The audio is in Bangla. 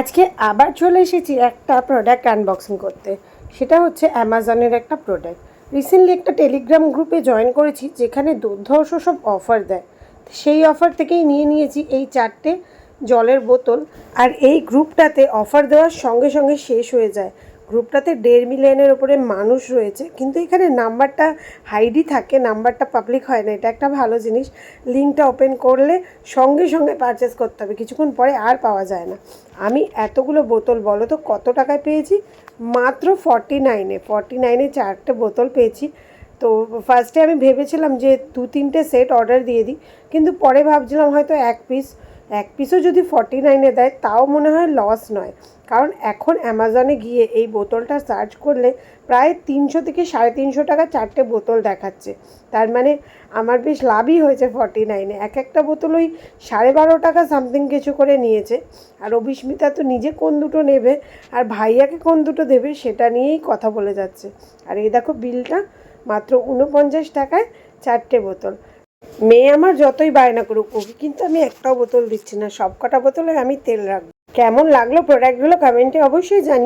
আজকে আবার চলে এসেছি একটা প্রোডাক্ট আনবক্সিং করতে। সেটা হচ্ছে অ্যামাজনের একটা প্রোডাক্ট রিসেন্টলি একটা টেলিগ্রাম গ্রুপে জয়েন করেছি, যেখানে দুর্ধর্ষ সব অফার দেয়। সেই অফার থেকেই নিয়ে নিয়েছি এই চারটে জলের বোতল। আর এই গ্রুপটাতে অফার দেওয়ার সঙ্গে সঙ্গে শেষ হয়ে যায়। গ্রুপটাতে দেড় মিলিয়নের ওপরে মানুষ রয়েছে, কিন্তু এখানে নাম্বারটা হাইডই থাকে, নাম্বারটা পাবলিক হয় না, এটা একটা ভালো জিনিস। লিঙ্কটা ওপেন করলে সঙ্গে সঙ্গে পারচেস করতে হবে, কিছুক্ষণ পরে আর পাওয়া যায় না। আমি এতগুলো বোতল, বলো তো কত টাকায় পেয়েছি? মাত্র ফর্টি নাইনে ফর্টি নাইনে চারটে বোতল পেয়েছি। তো ফার্স্টে আমি ভেবেছিলাম যে দু, তিনটে সেট অর্ডার দিয়ে দিই, কিন্তু পরে ভাবছিলাম হয়তো এক পিস এক পিসও যদি ফর্টি নাইনে দেয়, তাও মনে হয় লস নয়। কারণ এখন অ্যামাজনে গিয়ে এই বোতলটা সার্চ করলে প্রায় তিনশো থেকে সাড়ে তিনশো টাকা চারটে বোতল দেখাচ্ছে। তার মানে আমার বেশ লাভই হয়েছে ফর্টি নাইনে এক একটা বোতল ওই সাড়ে বারো টাকা সামথিং কিছু করে নিয়েছে। আর অভিস্মিতা তো নিজে কোন দুটো নেবে আর ভাইয়াকে কোন দুটো দেবে সেটা নিয়েই কথা বলে যাচ্ছে। আর এই দেখো বিলটা মাত্র উনপঞ্চাশ টাকায় চারটে বোতল। মেয়ে আমার যতই বায়না করুক, ওকে কিন্তু আমি একটাও বোতল দিচ্ছি না। সব কটা বোতলে আমি তেল রাখব। কেমন লাগল প্রোডাক্টগুলো কমেন্টে অবশ্যই জানিয়ে